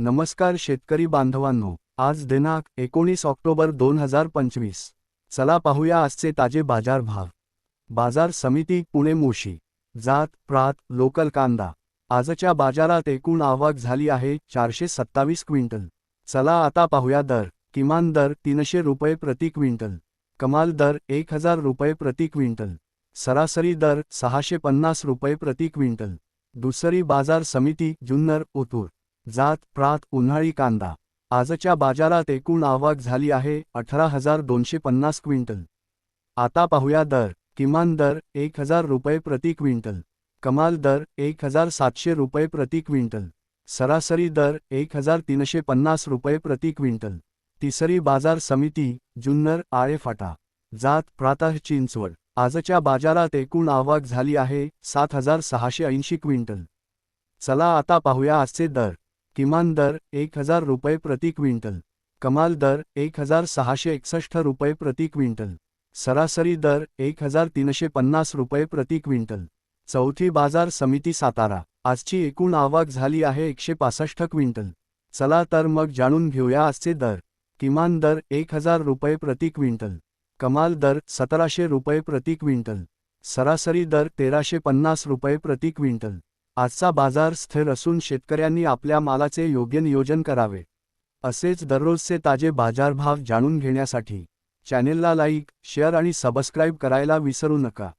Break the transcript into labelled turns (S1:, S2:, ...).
S1: नमस्कार शेतकरी बांधवांनो आज दिनांक एकोणीस ऑक्टोबर दोन हजार पंचवीस. चला पाहूया आजचे ताजे बाजार भाव. बाजार समिती पुणे मोशी जात प्रात लोकल कांदा. आजच्या बाजारात एकूण आवक झाली आहे चारशे सत्तावीस क्विंटल. चला आता पाहूया दर. किमान दर तीनशे रुपये प्रति क्विंटल. कमाल दर एक हजार रुपये प्रति क्विंटल. सरासरी दर सहाशे पन्नास रुपये प्रति क्विंटल. दुसरी बाजार समिती जुन्नर ओतूर. जात प्रात उन्हाळी कांदा. आजच्या बाजारात एकूण आवक झाली आहे अठरा हजार दोनशे पन्नास क्विंटल. आता पाहूया दर. किमान दर एक हजार रुपये प्रति क्विंटल. कमाल दर एक हजार सातशे रुपये प्रति क्विंटल. सरासरी दर एक हजार तीनशे पन्नास रुपये प्रति क्विंटल. तिसरी बाजार समिती जुन्नर आळे फाटा जात प्रातः चिंचवड. आजच्या बाजारात एकूण आवक झाली आहे सात हजार सहाशे ऐंशी क्विंटल. चला आता पाहूया आजचे दर. किमान दर एक हजार रुपये प्रति क्विंटल. कमाल दर एक हजार सहाशे एकसष्ट रुपये प्रति क्विंटल. सरासरी दर एक हजार तीनशे पन्नास रुपये प्रति क्विंटल. चौथी बाजार समिती सातारा. आजची एकूण आवक झाली आहे एकशे पासष्ट क्विंटल. चला तर मग जाणून घेऊया आजचे दर. किमान दर एक हजार रुपये प्रति क्विंटल. कमाल दर सतराशे रुपये प्रति क्विंटल. सरासरी दर तेराशे पन्नास रुपये प्रति क्विंटल. आजचा बाजार स्थिर असून शेतकऱ्यांनी आपल्या मालाचे योग्य नियोजन करावे. असेच दररोजचे ताजे बाजारभाव जाणून घेण्यासाठी चॅनेलला लाईक शेअर आणि सबस्क्राईब करायला विसरू नका.